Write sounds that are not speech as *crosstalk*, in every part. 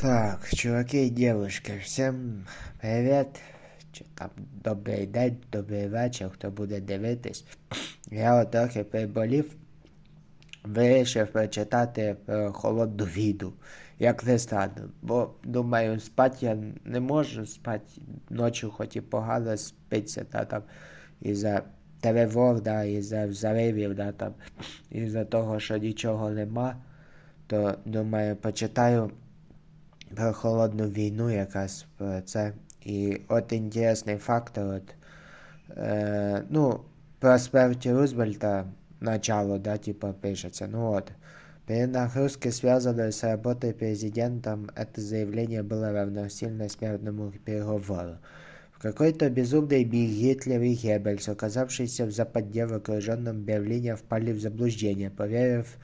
Так, чуваки і дівчатки, всім привіт. Чи там добрий день, добрий вечір, хто буде дивитись. Я от трохи приболів, вирішив прочитати про холодну війну, як не странно. Бо думаю, спати я не можу спати ночі, хоч і погано спиться, та там із-за тривог, да, із-за взривів, да, там, із-за того, що нічого нема, то думаю, почитаю про холодну війну якраз про це. І от інтересний фактор, от, е, ну, про смерть Рузвельта начало, да, типа пишется. Ну вот. При нагрузке, связанной с работой президентом, это заявление было равносильно смертному переговору. В какой-то безумный миг Гитлер и Геббельс, оказавшиеся в западне в окруженном Берлине, впали в заблуждение, поверив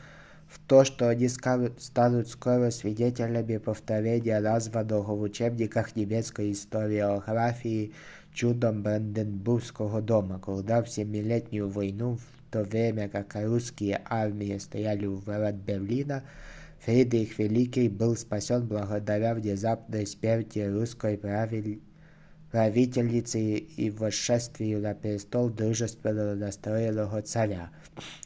в то, что они станут скоро свидетелями повторения названного в учебниках немецкой историографии чудом Бранденбургского дома, когда в Семилетнюю войну, в то время как русские армии стояли у ворот Берлина, Фридрих Великий был спасен благодаря внезапной смерти русской правиль правительницы и восшествию на престол дружественно настроенного царя.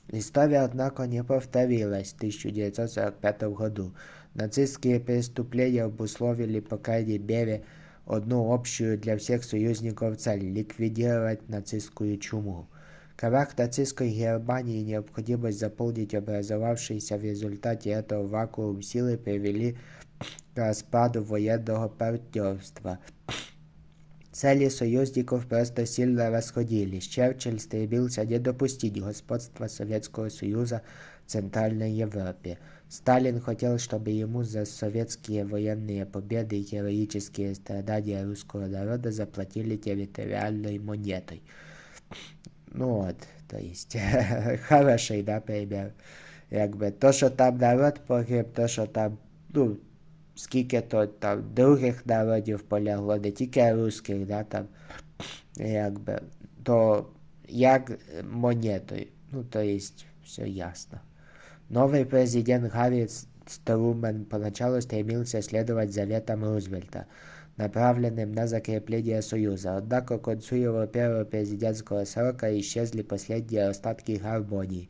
История, однако, не повторилась в 1945 году. Нацистские преступления обусловили, по крайней мере, одну общую для всех союзников цель – ликвидировать нацистскую чуму. Крах нацистской Германии и необходимость заполнить образовавшийся в результате этого вакуум силы привели к распаду военного партнерства – Цели союзников просто сильно расходились. Черчилль стремился не допустить господства Советского Союза в Центральной Европе. Сталин хотел, чтобы ему за советские военные победы и героические страдания русского народа заплатили территориальной монетой. Ну вот, то есть, *laughs* хороший, да, пример. Якби то, що там народ погиб, то, що там, ну, скільки то там других народів полягло, не тільки русських, да, там, якби, то як монетою. Ну, то есть, все ясно. Новый президент Гарри Струмен поначалу стремился следовать заветам Рузвельта, направленным на закрепление Союза. Однако к концу его первого президентского срока исчезли последние остатки гармонии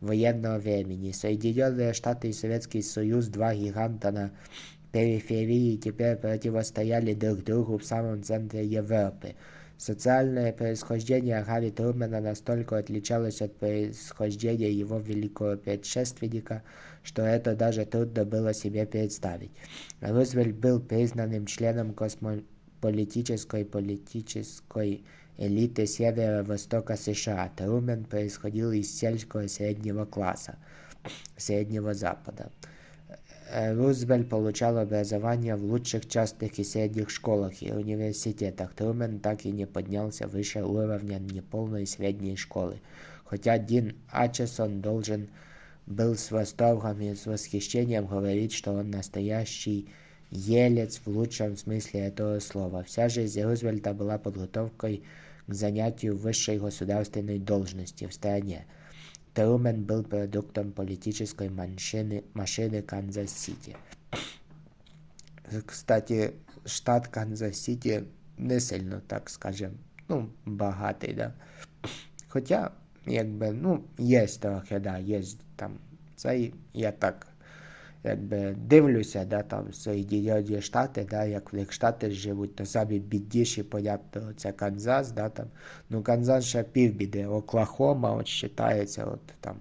военного времени. Соединенные Штаты и Советский Союз, два гиганта на периферии теперь противостояли друг другу в самом центре Европы. Социальное происхождение Гарри Трумэна настолько отличалось от происхождения его великого предшественника, что это даже трудно было себе представить. Рузвельт был признанным членом космополитической политической элиты северо-востока США. Трумен происходил из сельского среднего класса, среднего запада. Рузвельт получал образование в лучших частных и средних школах и университетах. Трумен так и не поднялся выше уровня неполной средней школы. Хотя Дин Ачесон должен был с восторгом и с восхищением говорить, что он настоящий елец в лучшем смысле этого слова. Вся жизнь Рузвельта была подготовкой к занятию высшей государственной должности в стране. Трумен был продуктом политической машины, машины Канзас-Сити. Кстати, штат Канзас-Сити не сильно, так скажем, ну, багатий, да. Хоча, якби, ну, є трохи, да, є там цей, я так якби дивлюся, да, там Соєдинені Штати, да, як в них штати живуть, то самі бідніші, понятно, це Канзас, да, там, ну Канзас ще півбіди, Оклахома от вважається, от там,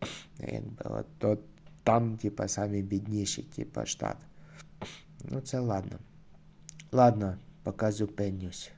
*clears throat* якби, от, от там, типа, самі бідніші, типа, штат. Ну, це ладно. Ладно, поки зупинюсь.